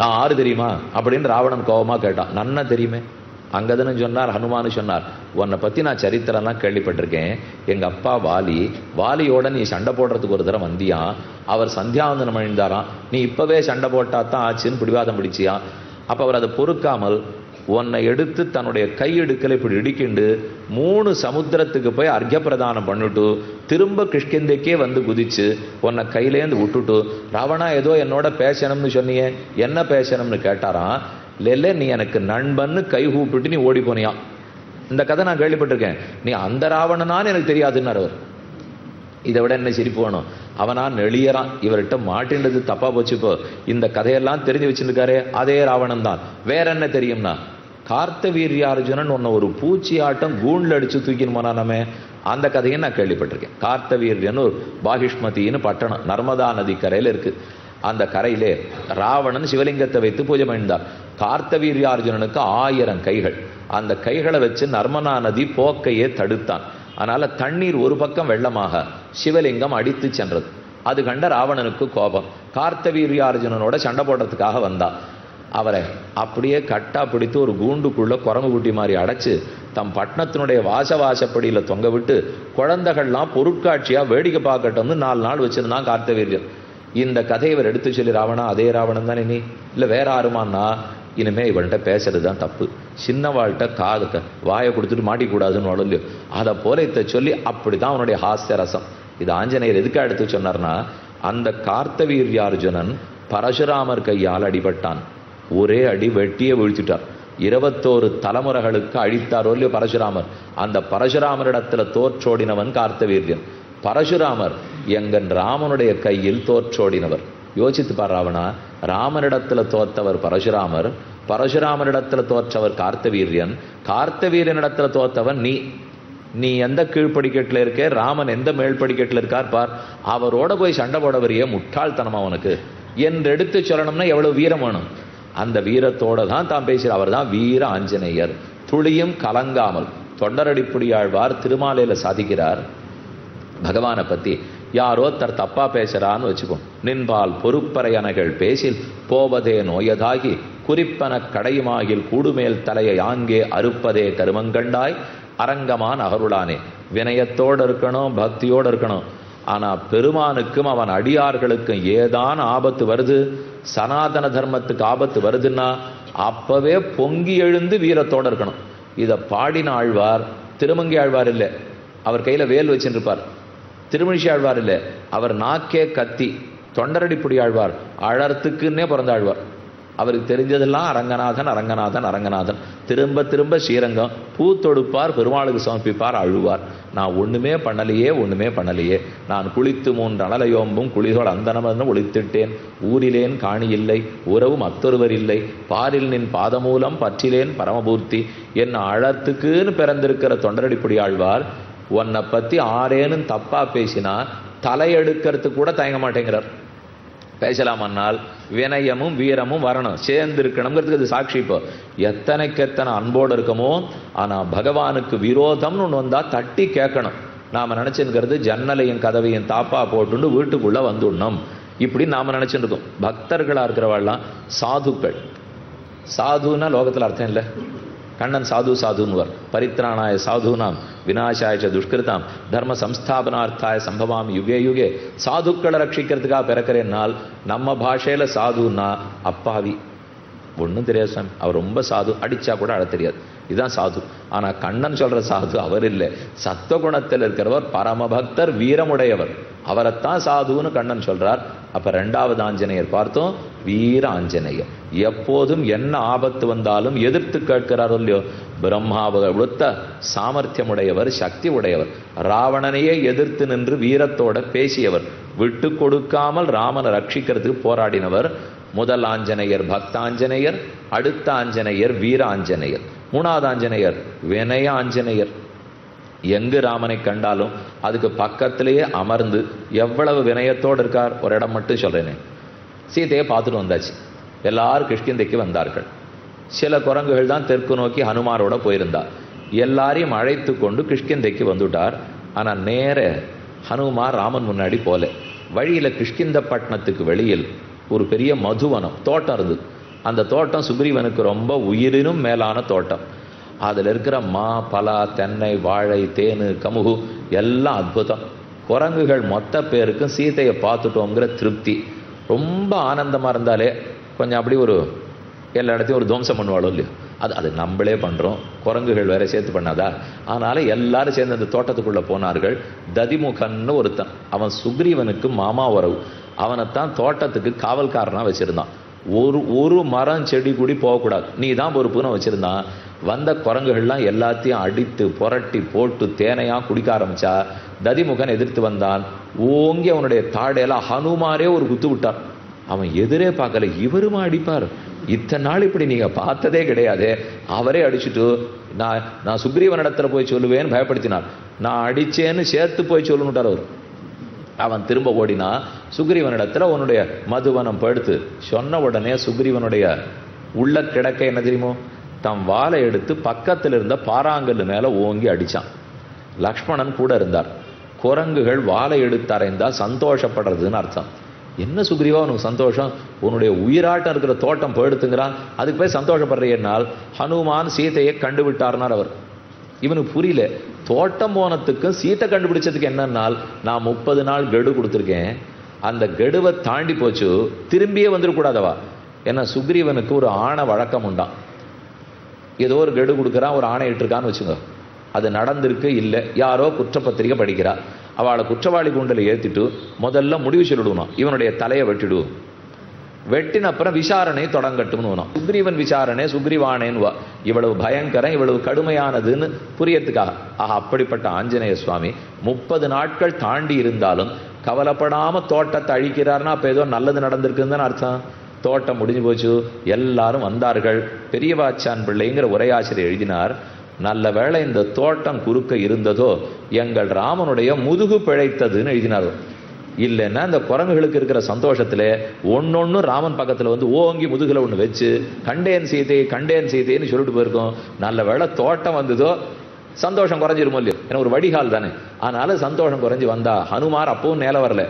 நான் ஆறு தெரியுமா? அப்படின்னு ராவணன் கோபமாக கேட்டான் நன்னா தெரியுமே. அங்கதன்னு சொன்னார் ஹனுமான் சொன்னார். உன்னை பற்றி நான் சரித்திரம்லாம் கேள்விப்பட்டிருக்கேன். எங்கள் அப்பா வாலி வாலியோட நீ சண்டை போடுறதுக்கு ஒரு தடவை வந்தியா? அவர் சந்தியாவந்தனம் அழிந்தாராம். நீ இப்பவே சண்டை போட்டால் தான் ஆச்சுன்னு பிடிவாதம் பிடிச்சியா? அப்போ அவர் அதை பொறுக்காமல் உன்னை எடுத்து தன்னுடைய கையெடுக்கலை இப்படி இடிக்கிண்டு மூணு சமுத்திரத்துக்கு போய் அர்க்க பிரதானம் பண்ணிட்டு திரும்ப கிஷ்கிந்தைக்கே வந்து குதிச்சு உன்னை கையிலேருந்து விட்டுட்டு ராவணா ஏதோ என்னோட பேசணும்னு சொன்னியே என்ன பேசணும்னு கேட்டாராம் இல்ல நீ எனக்கு நண்பன்னு கை கூப்பிட்டு நீ ஓடி போனியா? இந்த கதை நான் கேள்விப்பட்டிருக்கேன். நீ அந்த ராவணனான்னு எனக்கு தெரியாதுன்னார் அவர். இதை விட என்ன சிரிப்பு வேணும்? அவனா நெளியறான் இவர்கிட்ட மாட்டின்றது தப்பா போச்சு இப்போ. இந்த கதையெல்லாம் தெரிஞ்சு வச்சிருக்காரு அதே ராவணன் தான் வேற என்ன தெரியும்னா கார்த்தவீரியார்ஜுனன் வீரியார்ஜுனன் ஒரு பூச்சி ஆட்டம் கூண்டில் அடிச்சு தூக்கின்னு நம்ம அந்த கதையை நான் கேள்விப்பட்டிருக்கேன். கார்த்தவீரியன்னு ஒரு பாகிஷ்மதின்னு பட்டணம் நர்மதா நதி கரையில் இருக்கு. அந்த கரையிலே ராவணன் சிவலிங்கத்தை வைத்து பூஜை பண்ணிந்தார் கார்த்தவீரியார்ஜுனனுக்கு ஆயிரம் கைகள். அந்த கைகளை வச்சு நர்மதா நதி போக்கையே தடுத்தான். அதனால தண்ணீர் ஒரு பக்கம் வெள்ளமாக சிவலிங்கம் அடித்து சென்றது. அது கண்ட ராவணனுக்கு கோபம். கார்த்தவீரியார்ஜுனனோட சண்டை போடுறதுக்காக வந்தா. அவரை அப்படியே கட்டா பிடித்து ஒரு கூண்டுக்குள்ளே குரங்கு குட்டி மாதிரி அடைச்சு தம் பட்டணத்தினுடைய வாச வாசப்படியில் தொங்க விட்டு குழந்தைகள்லாம் பொருட்காட்சியாக வேடிக்கை பார்க்கட்டும்னு நாலு நாள் வச்சுருந்தான் கார்த்தவீரியன் இந்த கதையை இவர் எடுத்து சொல்லி ராவணா அதே ராவணன் தானே நீ? இல்லை வேற ஆறுமான்னா இனிமே இவன்கிட்ட பேசுறது தான் தப்பு. சின்னவாள்கிட்ட காது வாயை கொடுத்துட்டு மாட்டிக்கூடாதுன்னு இல்லையோ. அதை போல இதை சொல்லி அப்படி தான் அவனுடைய ஹாஸ்ய ரசம். இது ஆஞ்சநேயர் எதுக்காக எடுத்து சொன்னார்னா அந்த கார்த்தவீர்யார்ஜுனன் பரசுராமர் கையால் அடிபட்டான். ஒரே அடி வெட்டியே வீழ்த்திட்டார் இருபத்தோரு தலைமுறைகளுக்கு அழித்தாரோ இல்லையோ பரசுராமர். அந்த பரசுராமரிடத்துல தோற்றோடினவன் கார்த்தவீரியன். பரசுராமர் எங்கன் ராமனுடைய கையில் தோற்றோடினவர். யோசித்து பாராவனா ராவணா ராமனிடத்துல தோத்தவர் பரசுராமர் பரசுராமரிடத்துல தோற்றவர் கார்த்தவீரியன் கார்த்தவீரியனிடத்துல தோத்தவன் நீ. நீ எந்த கீழ்ப்படிக்கட்டில் இருக்கே ராமன் எந்த மேல்படிக்கட்டில் இருக்கார் பார். அவரோட போய் சண்டை போட வரிய முட்டாள்தனமா உனக்கு. என்று எடுத்து சொல்லணும்னா எவ்வளவு வீரம் வேணும். அந்த வீரத்தோடு தான் தான் பேசுகிறார் அவர் தான் வீர ஆஞ்சநேயர். துளியும் கலங்காமல் தொண்டரடிப்புடியாழ்வார் திருமாலையில சாதிக்கிறார். பகவானை பற்றி யாரோ தர் தப்பா பேசுறான்னு வச்சுக்கோம் நின்பால் பொறுப்பறையனைகள் பேசில் போவதே நோயதாகி குறிப்பன கடையுமாகில் கூடுமேல் தலையை ஆங்கே அறுப்பதே கருமங்கண்டாய். அரங்கமான் அகருளானே. வினயத்தோடு இருக்கணும் பக்தியோடு இருக்கணும். ஆனால் பெருமானுக்கும் அவன் அடியார்களுக்கும் ஏதான் ஆபத்து வருது? சனாதன தர்மத்துக்கு ஆபத்து வருதுன்னா அப்பவே பொங்கி எழுந்து வீரத்தோட இருக்கணும். இதை பாடின ஆழ்வார் திருமங்கி ஆழ்வார் இல்லை அவர் கையில் வேல் வச்சுருப்பார். திருமணிஷி ஆழ்வார் இல்லை அவர் நாக்கே கத்தி தொண்டரடிப்புடி ஆழ்வார் அழறத்துக்குன்னே பிறந்த ஆழ்வார். அவருக்கு தெரிஞ்சதெல்லாம் அரங்கநாதன் அரங்கநாதன் அரங்கநாதன். திரும்ப திரும்ப ஸ்ரீரங்கம். பூ தொடுப்பார் பெருமாளுக்கு சமர்ப்பிப்பார் அழுவார். நான் ஒண்ணுமே பண்ணலையே ஒண்ணுமே பண்ணலையே. நான் குளித்து மூன்று அனலையோம்பும் குளிதோடு அந்தனமர்ந்து ஒழித்திட்டேன் ஊரிலேன் காணி இல்லை உறவு இல்லை. பாரில் நின் பாதமூலம் பற்றிலேன் பரமபூர்த்தி. என் அழத்துக்குன்னு பிறந்திருக்கிற தொண்டரடிப்புடி ஆழ்வார் உன்னை பத்தி ஆரேன்னு தப்பா பேசினா தலையெடுக்கிறதுக்கு கூட தயங்க மாட்டேங்கிறார். பேசலாமன்னால் வினயமும் வீரமும் வரணும். சேர்ந்து இருக்கணுங்கிறதுக்கு அது சாட்சி இப்போ. எத்தனைக்கு எத்தனை அன்போடு இருக்கமோ ஆனால் பகவானுக்கு விரோதம்னு ஒன்று வந்தால் தட்டி கேட்கணும். நாம் நினைச்சுங்கிறது ஜன்னலையும் கதவையும் தாப்பா போட்டுண்டு வீட்டுக்குள்ளே வந்துடணும். இப்படி நாம் நினச்சிருக்கோம். இருக்கோம் இருக்கிறவாள்லாம் சாதுக்கள். சாதுன்னா லோகத்தில் அர்த்தம் இல்லை. கண்ணன் சாது சாதுன்வர் பரித்ராணாய சாதுனாம் விநாசாய ச துஷ்கிருதாம் தர்ம சம்ஸ்தாபனார்த்தாய சம்பவாம் யுகே யுகே. சாதுக்களை ரட்சிக்கிறதுக்காக பிறக்கிறேன்னால் நம்ம பாஷையில் சாதுன்னா அப்பாவி. ஒன்றும் தெரியாது சாமி. அவர் ரொம்ப சாது அடிச்சா கூட அழ தெரியாது. இதுதான் சாது. ஆனால் கண்ணன் சொல்கிற சாது அவர் இல்லை. சத்துவகுணத்தில் இருக்கிறவர் பரமபக்தர் வீரமுடையவர். அவரைத்தான் சாதுன்னு கண்ணன் சொல்கிறார் அப்போ ரெண்டாவது ஆஞ்சநேயர் பார்த்தோம் வீர ஆஞ்சநேயர். எப்போதும் என்ன ஆபத்து வந்தாலும் எதிர்த்து கேட்கிறாரோ இல்லையோ பிரம்மாவை விடுத்த சாமர்த்தியமுடையவர் சக்தி உடையவர் ராவணனையே எதிர்த்து நின்று வீரத்தோட பேசியவர். விட்டு கொடுக்காமல் ராமனை ரட்சிக்கிறதுக்கு போராடினவர். முதல் ஆஞ்சநேயர் பக்தாஞ்சநேயர் அடுத்த ஆஞ்சநேயர் வீர ஆஞ்சநேயர் மூணாவது ஆஞ்சநேயர் வினய ஆஞ்சநேயர் எங்கு ராமனை கண்டாலும் அதுக்கு பக்கத்திலேயே அமர்ந்து எவ்வளவு வினயத்தோடு இருக்கார் ஒரு இடம் மட்டும் சொல்கிறேனே சீதையை பார்த்துட்டு வந்தாச்சு. எல்லாரும் கிஷ்கிந்தைக்கு வந்தார்கள். சில குரங்குகள் தான் தெற்கு நோக்கி ஹனுமாரோட போயிருந்தா. எல்லாரையும் அழைத்து கொண்டு கிஷ்கிந்தைக்கு வந்துட்டார். ஆனால் நேர ஹனுமார் ராமன் முன்னாடி போல. வழியில் கிஷ்கிந்த பட்டணத்துக்கு வெளியில் ஒரு பெரிய மதுவனம் தோட்டம் இருந்தது. அந்த தோட்டம் சுக்ரீவனுக்கு ரொம்ப உயிரினும் மேலான தோட்டம். அதில் இருக்கிற மா பலா தென்னை வாழை தேனு கமுகு எல்லாம் அற்புதம். குரங்குகள் மொத்த பேருக்கும் சீதையை பார்த்துட்டோங்கிற திருப்தி. ரொம்ப ஆனந்தமாக இருந்தாலே கொஞ்சம் அப்படி ஒரு எல்லா இடத்தையும் ஒரு துவம்சம் பண்ணுவாளோ இல்லையோ? அது அது நம்மளே பண்ணுறோம் குரங்குகள் வேற சேர்த்து பண்ணாதா? அதனால் எல்லாரும் சேர்ந்து அந்த தோட்டத்துக்குள்ளே போனார்கள். ததிமுகன்னு ஒருத்தன். அவன் சுக்ரீவனுக்கு மாமா உறவு அவனைத்தான் தோட்டத்துக்கு காவல்காரனாக வச்சுருந்தான். ஒரு ஒரு மரம் செடி கூடி போகக்கூடாது. நீ தான் பொறுப்புன்னு வச்சுருந்தான். வந்த குரங்குகள்லாம் எல்லாத்தையும் அடித்து புரட்டி போட்டு தேனையாக குடிக்க ஆரம்பிச்சா ததிமுகன் எதிர்த்து வந்தான். ஓங்கி அவனுடைய தாடையெல்லாம் ஹனுமாரே ஒரு குத்து விட்டான். அவன் எதிரே பார்க்கல. இவருமா அடிப்பார்? இத்தனை நாள் இப்படி நீங்கள் பார்த்ததே கிடையாது. அவரே அடிச்சுட்டு நான் நான் சுக்ரீவன் இடத்துல போய் சொல்லுவேன்னு பயப்படுத்தினார். நான் அடித்தேன்னு சேர்த்து போய் சொல்லணுட்டார் அவர். அவன் திரும்ப ஓடினா சுக்ரீவனிடத்தில் உன்னுடைய மதுவனம் படுத்து சொன்ன உடனே சுக்ரீவனுடைய உள்ள கிடக்க என்ன தெரியுமோ? தம் வாழை எடுத்து பக்கத்தில் இருந்த பாறாங்கல்லு மேலே ஓங்கி அடித்தான் லக்ஷ்மணன் கூட இருந்தார். குரங்குகள் வாழை எடுத்து அறைந்தா சந்தோஷப்படுறதுன்னு அர்த்தம். என்ன சுக்ரீவா உனக்கு சந்தோஷம்? உன்னுடைய உயிராட்டம் இருக்கிற தோட்டம் போயிடுத்துங்கிறான். அதுக்கு போய் சந்தோஷப்படுறேன்னால் ஹனுமான் சீதையை கண்டுவிட்டார்னார் அவர். இவனுக்கு புரியல. தோட்டம் போனத்துக்கும் சீத்தை கண்டுபிடிச்சதுக்கு என்னன்னால் நான் முப்பது நாள் கெடு கொடுத்துருக்கேன். அந்த கெடுவை தாண்டி போச்சு திரும்பியே வந்துடக்கூடாதவா ஏன்னா சுக்ரீவனுக்கு ஒரு ஆணை வழக்கம் உண்டான் ஏதோ ஒரு கெடு கொடுக்குறான் ஒரு ஆணை இட்டுருக்கான்னு வச்சுங்க அது நடந்திருக்கு இல்லை. யாரோ குற்றப்பத்திரிகை படிக்கிறா. அவளை குற்றவாளி கூண்டில் ஏற்றிட்டு முதல்ல முடிவு சொல்லிடுவான் இவனுடைய தலையை வெட்டிடுவோம். வெட்டின அப்புறம் விசாரணை தொடங்கட்டும்னு சுக்ரீவன் விசாரணை சுக்ரீவானேன்னு வா இவ்வளவு பயங்கரம் இவ்வளவு கடுமையானதுன்னு புரியறதுக்காக. ஆஹா அப்படிப்பட்ட ஆஞ்சநேய சுவாமி முப்பது நாட்கள் தாண்டி இருந்தாலும் கவலைப்படாம தோட்டத்தை அழிக்கிறார்னா அப்ப ஏதோ நல்லது நடந்திருக்குன்னு தானே அர்த்தம். தோட்டம் முடிஞ்சு போச்சு. எல்லாரும் வந்தார்கள். பெரியவாச்சான் பிள்ளைங்கிற உரையாசிரியர் எழுதினார். நல்ல வேளை இந்த தோட்டம் குறுக்க இருந்ததோ எங்கள் ராமனுடைய முதுகு பிழைத்ததுன்னு எழுதினார். இல்லைன்னா இந்த குரங்குகளுக்கு இருக்கிற சந்தோஷத்துல ஒன்னொன்னு ராமன் பக்கத்துல வந்து ஓங்கி முதுகுல ஒன்று வச்சு கண்டேன் சீதை கண்டேன் சீதைன்னு சொல்லிட்டு போயிருக்கோம். நல்ல வேளை தோட்டம் வந்ததோ சந்தோஷம் குறைஞ்சிருமோ இல்லையோ? ஏன்னா ஒரு வடிகால் தானே. அதனால சந்தோஷம் குறைஞ்சி வந்தா ஹனுமார் அப்பவும் நேல வரல.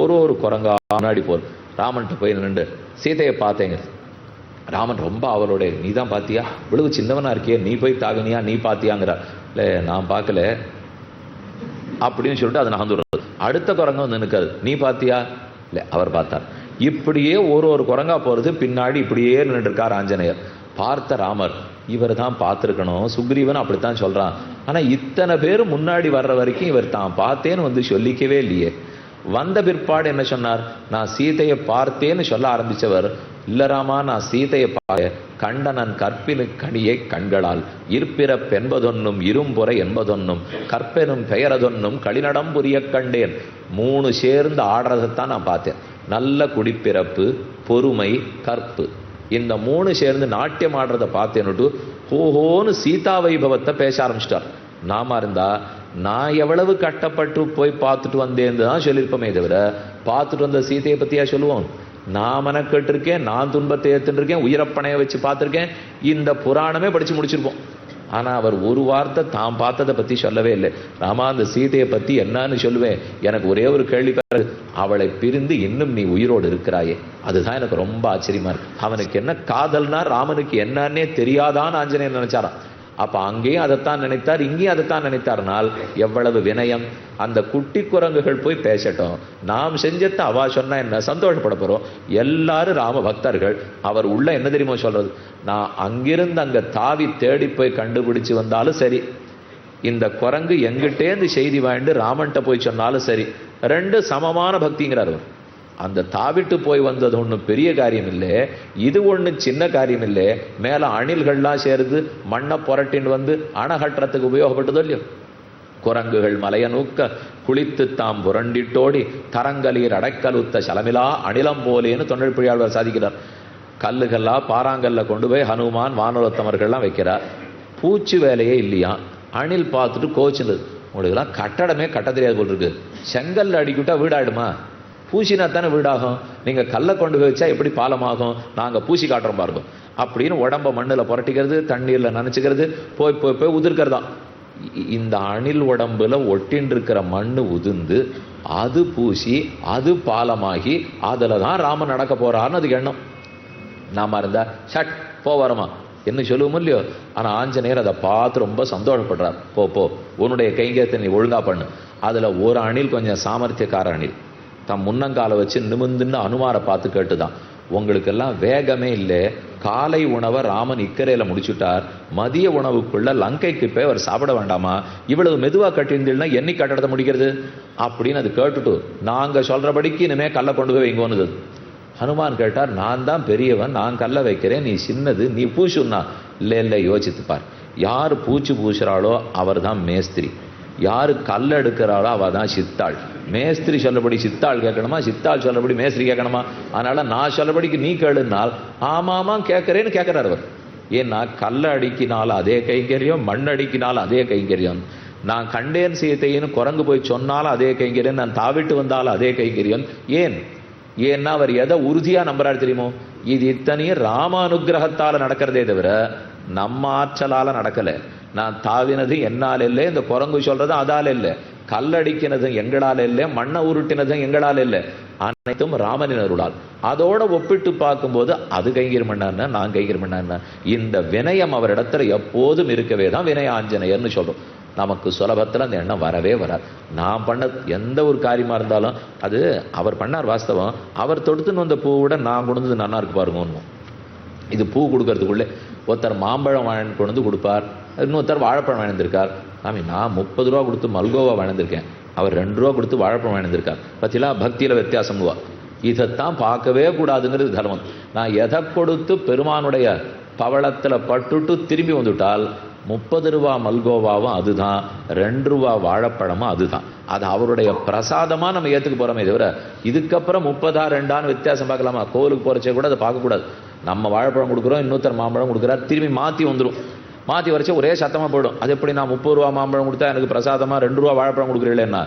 ஒரு ஒரு குரங்கா முன்னாடி போல் ராமன்ட்டு போய் நின்று சீதையை பார்த்தேங்க. ராமன் ரொம்ப அவளுடைய நீ தான் பார்த்தியா இவ்வளவு சின்னவனா இருக்கியே. நீ போய் தாகினியா? நீ பார்த்தியாங்கிறார் இல்லை நான் பார்க்கல அப்படின்னு சொல்லிட்டு அதை நகர்ந்துடுறது. அடுத்த குரங்கு வந்து நிற்காது. நீ பார்த்தியா இல்லை அவர் பார்த்தார். இப்படியே ஒரு ஒரு குரங்கா போறது பின்னாடி இப்படியே நின்றுட்டு இருக்கார் ஆஞ்சநேயர். பார்த்த ராமர் இவர் தான் பார்த்துருக்கணும். சுக்ரீவன் அப்படித்தான் சொல்றான். ஆனா இத்தனை பேர் முன்னாடி வர்ற வரைக்கும் இவர் தான். பார்த்தேன்னு வந்து சொல்லிக்கவே இல்லையே. வந்த பிற்பாடு என்ன சொன்னார்? நான் சீதையை பார்த்தேன்னு சொல்ல ஆரம்பித்தவர் இல்லராமா நான் சீதையை பார்க்க கண்டனன் கற்பினு கனியை கண்களால். இருப்பிறப்பென்பதொன்னும் இரும்புறை என்பதொன்னும் கற்பெனும் பெயரதொன்னும் களிநடம் புரிய கண்டேன். மூணு சேர்ந்து ஆடுறதைத்தான் நான் பார்த்தேன். நல்ல குடிப்பிறப்பு பொறுமை கற்பு. இந்த மூணு சேர்ந்து நாட்டியம் ஆடுறதை பார்த்தேன்னுட்டு ஹோஹோன்னு சீதா வைபவத்தை பேச ஆரம்பிச்சிட்டார். நாம இருந்தால் நான் எவ்வளவு கட்டப்பட்டு போய் பார்த்துட்டு வந்தேன்னு தான் சொல்லியிருப்போமே தவிர பார்த்துட்டு வந்த சீதையை பற்றியா சொல்லுவோம்? நான் மெனக்கெட்டு இருக்கேன் நான் துன்பத்தை ஏற்றுருக்கேன் இருக்கேன் வச்சு பார்த்துருக்கேன் இந்த புராணமே படித்து முடிச்சிருப்போம். ஆனால் அவர் ஒரு வார்த்தை தான் பார்த்ததை பற்றி சொல்லவே இல்லை. ராமா அந்த சீதையை பற்றி என்னன்னு சொல்லுவேன். எனக்கு ஒரே ஒரு கேள்வி பாரு. அவளை பிரிந்து இன்னும் நீ உயிரோடு இருக்கிறாயே. அதுதான் எனக்கு ரொம்ப ஆச்சரியமா இருக்கு. அவனுக்கு என்ன காதல்னா ராமனுக்கு என்னன்னே தெரியாதான்னு ஆஞ்சநேயன் நினைச்சாராம். அப்போ அங்கேயும் அதைத்தான் நினைத்தார் இங்கேயும் அதைத்தான் நினைத்தார்னால் எவ்வளவு வினயம். அந்த குட்டி குரங்குகள் போய் பேசட்டும். நாம் செஞ்சத்தை அவா சொன்னால் என்ன? சந்தோஷப்பட போகிறோம் எல்லாரும் ராம பக்தர்கள். அவர் உள்ள என்ன தெரியுமோ சொல்கிறது நான் அங்கிருந்து அங்கே தாவி தேடி போய் கண்டுபிடிச்சு வந்தாலும் சரி இந்த குரங்கு எங்கிட்டேந்து செய்தி வாங்கிட்டு ராமன்ட்ட போய் சொன்னாலும் சரி ரெண்டு சமமான பக்திங்கிறார் அவர். அந்த தாவிட்டு போய் வந்தது ஒன்றும் பெரிய காரியம் இல்லை இது ஒன்றும் சின்ன காரியம் இல்லை மேலே அணில்கள்லாம் சேர்ந்து மண்ணை புரட்டின்னு வந்து அணகட்டுறதுக்கு உபயோகப்பட்டதோ இல்லையோ? குரங்குகள் மலையனூக்க குளித்து தாம் புரண்டிட்டோடி தரங்கலீர் அடைக்கலுத்த சலமிலா அணிலம் போலேன்னு தொண்டல் பிழையாளர் சாதிக்கிறார். கல்லுகள்லா பாறாங்கல்ல கொண்டு போய் ஹனுமான் வானரோத்தமர்கள்லாம் வைக்கிறார். பூச்சி வேலையே இல்லையா? அணில் பார்த்துட்டு கோச்சினது உங்களுக்குலாம் கட்டடமே கட்ட தெரியாது போல் இருக்கு. செங்கல் அடிக்கிட்டா வீடாயிடுமா? பூசினா தானே வீடாகும்? நீங்கள் கல்லை கொண்டு போய் வச்சா எப்படி பாலமாகும்? நாங்கள் பூசி காட்டுறோம் பாருங்க. அப்படின்னு உடம்ப மண்ணில் புரட்டிக்கிறது தண்ணீரில் நினச்சிக்கிறது போய் போய் போய் உதிர்க்கிறதா? இந்த அணில் உடம்புல ஒட்டின்னு இருக்கிற மண் உதிர்ந்து அது பூசி அது பாலமாகி அதில் தான் ராமன் நடக்க போறாருன்னு அதுக்கு எண்ணம். நாம இருந்தா ஷட் போ வரமா? என்ன சொல்லுவோம் இல்லையோ? ஆனால் ஆஞ்சநேயர் அதை பார்த்து ரொம்ப சந்தோஷப்படுறார். போ போ உன்னுடைய கைங்கத்தை நீ ஒழுங்கா பண்ணு. அதில் ஒரு அணில் கொஞ்சம் சாமர்த்தியக்கார அணில். தம் முன்னங்காலை வச்சு நிமிந்துன்னு அனுமாரை பார்த்து கேட்டுதான். உங்களுக்கெல்லாம் வேகமே இல்லை. காலை உணவை ராமன் இக்கரையில் முடிச்சுட்டார். மதிய உணவுக்குள்ள லங்கைக்கு போய் அவர் சாப்பிட வேண்டாமா? இவ்வளவு மெதுவாக கட்டியிருந்தீங்கன்னா என்னை கட்டடத்தை முடிக்கிறது? அப்படின்னு அது கேட்டுட்டு நாங்கள் சொல்கிறபடிக்கு இனிமேல் கல்லை கொண்டு போய் வைங்கோன்னு ஹனுமான் கேட்டார் நான் தான் பெரியவன் நான் கல்லை வைக்கிறேன் நீ சின்னது நீ பூசுன்னா. இல்லை இல்லை யோசித்து பார் யார் பூச்சி பூசுகிறாளோ அவர் தான் மேஸ்திரி. யாரு கல் எடுக்கிறாளோ அவள் தான் சித்தாள். மேஸ்திரி சொல்லபடி சித்தாள் கேட்கணுமா? சித்தாள் சொல்லபடி மேஸ்திரி கேட்கணுமா? அதனால நான் சொல்லபடிக்கு நீ கேளுனால் ஆமாமா கேட்கறேன்னு கேட்கிறார் அவர். ஏன்னா கல்லை அடிக்கினால் அதே கைங்கரியம் மண் அடிக்கினால் அதே கைங்கரியம். நான் கண்டேன் சீத்தையின்னு குரங்கு போய் சொன்னாலும் அதே கைங்கரியம் நான் தாவிட்டு வந்தாலும் அதே கைங்கரியம். ஏன்? ஏன்னா அவர் எதை உறுதியாக நம்புறாரு தெரியுமோ? இது இத்தனையும் ராம நடக்கிறதே தவிர நம்ம ஆற்றலால் நடக்கலை. நான் தாவினது என்னால் இல்லை இந்த குரங்கு சொல்றதும் அதால இல்லை. கல்லடிக்கினதும் எங்களால் இல்லை மண்ணை உருட்டினதும் எங்களால் இல்லை. அனைத்தும் ராமனின் அருளால் அதோட ஒப்பிட்டு பார்க்கும்போது அது கைங்கர் பண்ணார்னா நான் கைங்கர் பண்ணார்னா இந்த வினயம் அவரிடத்துல எப்போதும் இருக்கவே தான் வினய ஆஞ்சநேயர்னு சொல்றோம். நமக்கு சுலபத்தில் அந்த எண்ணம் வரவே வராது. நான் பண்ண எந்த ஒரு காரியமாக இருந்தாலும் அது அவர் பண்ணார் வாஸ்தவம். அவர் தொடுத்துன்னு வந்த பூவோட நான் கொண்டு வந்து நல்லா இருக்கு பாருங்க ஒன்றும் இது பூ கொடுக்கறதுக்குள்ளே ஒருத்தர் மாம்பழம் வாங்கி கொண்டு வந்து கொடுப்பார். இன்னொருத்தர் வாழைப்பழம் வாங்கியிருந்திருக்கார். சாமி நான் முப்பது ரூபா கொடுத்து மல்கோவா வாங்கியிருக்கேன் அவர் ரெண்டு ரூபா கொடுத்து வாழைப்பழம் வாங்கியிருக்கார் பற்றிலாம் பக்தியில் வித்தியாசம் இதைத்தான் பார்க்கவே கூடாதுங்கிறது தர்மம். நான் எதை கொடுத்து பெருமானுடைய பவளத்தில் பட்டுட்டு திரும்பி வந்துவிட்டால் முப்பது ரூபா மல்கோவாவும் அதுதான் ரெண்டு ரூபா வாழைப்பழமும் அதுதான். அது அவருடைய பிரசாதமாக நம்ம ஏற்றுக்க போகிறோமே தவிர இதுக்கப்புறம் முப்பதா ரெண்டான்னு வித்தியாசம் பார்க்கலாமா? கோவிலுக்கு போறச்சே கூட அதை பார்க்கக்கூடாது. நம்ம வாழைப்பழம் கொடுக்குறோம் இன்னொருத்தர் மாம்பழம் கொடுக்குறாரு திரும்பி மாற்றி வந்துடும் மாத்தி வரைச்சா ஒரே சத்தமா போயிடும். அது எப்படி நான் முப்பது ரூபா மாம்பழம் கொடுத்தா எனக்கு பிரசாதமா ரெண்டு ரூபா வாழைப்பழம் கொடுக்குறீங்களேன்னா?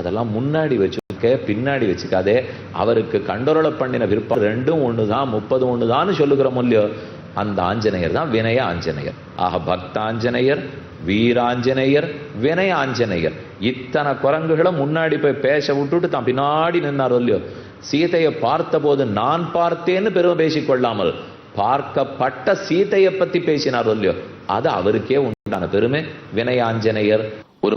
அதெல்லாம் முன்னாடி வச்சுக்க பின்னாடி வச்சுக்காதே. அவருக்கு கண்டொரலை பண்ணின விருப்பம் ரெண்டும் ஒண்ணுதான் முப்பது ஒண்ணுதான்னு சொல்லுகிற இல்லையோ அந்த ஆஞ்சநேயர் தான் வினய ஆஞ்சநேயர். ஆக பக்தாஞ்சநேயர் வீராஞ்சநேயர் வினய ஆஞ்சநேயர். இத்தனை குரங்குகளும் முன்னாடி போய் பேச விட்டுட்டு தான் பின்னாடி நின்னார் இல்லையோ? சீதையை பார்த்தபோது நான் பார்த்தேன்னு பெருமை பேசிக்கொள்ளாமல் பார்க்கப்பட்ட சீதையை பத்தி பேசினார் இல்லையோ அது அவருக்கே உண்டான பெருமை. வினயாஞ்சனையர் ஒரு